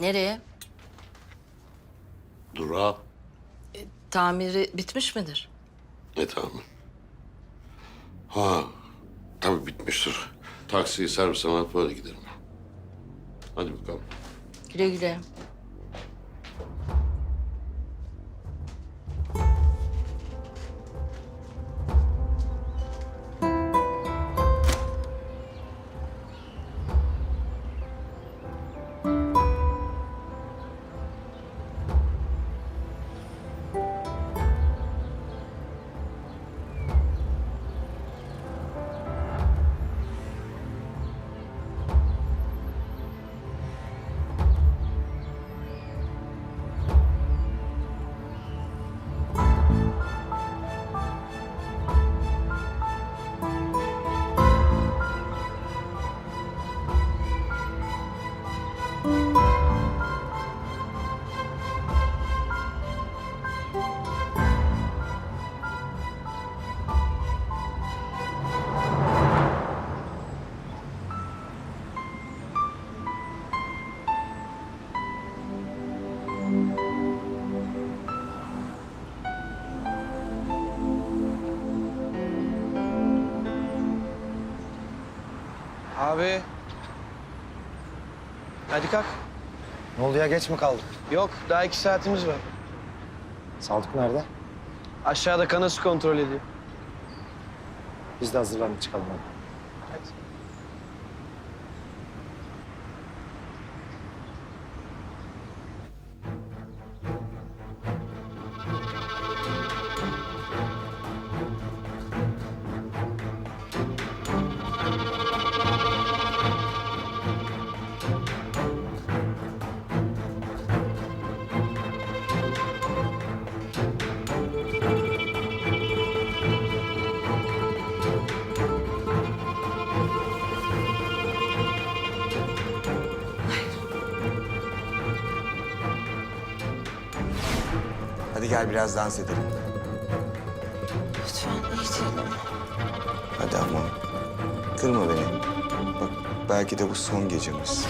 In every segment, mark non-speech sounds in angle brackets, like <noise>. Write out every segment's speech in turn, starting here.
Nereye? Durağa. Tamiri bitmiş midir? Ne tamam. Ha, tabii bitmiştir. Taksiyi servise alıp böyle giderim. Hadi bakalım. Güle güle. Abi. Hadi kalk. Ne oldu ya geç mi kaldık? Yok daha iki saatimiz var. Saldık nerede? Aşağıda kanası kontrol ediyor. Biz de hazırlanıp çıkalım hadi. Hadi. Hadi gel biraz dans edelim. Lütfen iyi değilim. Hadi ama kırma beni. Bak belki de bu son gecemiz.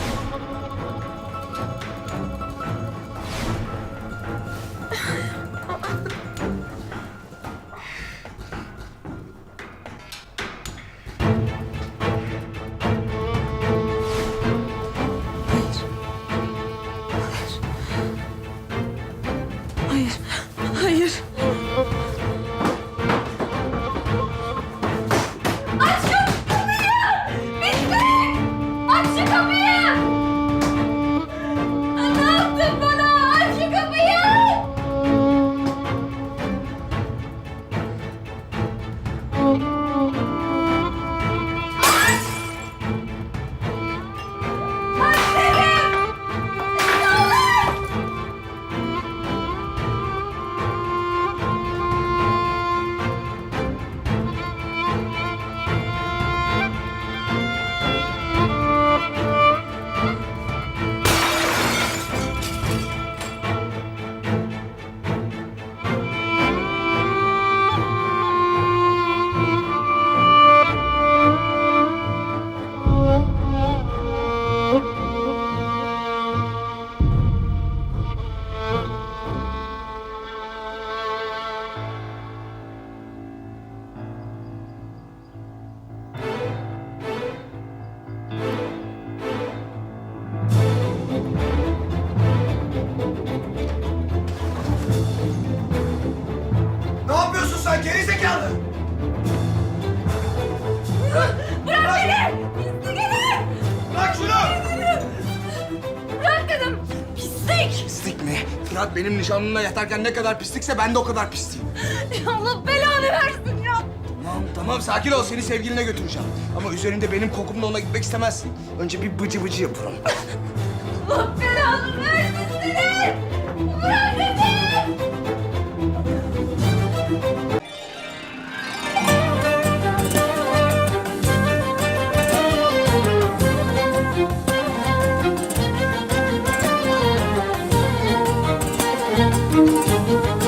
Fırat benim nişanlımla yatarken ne kadar pislikse ben de o kadar pisliyim. Allah belanı versin ya! Tamam tamam sakin ol seni sevgiline götüreceğim. Ama üzerinde benim kokumla ona gitmek istemezsin. Önce bir bıcı bıcı yapalım. <laughs> Allah belanı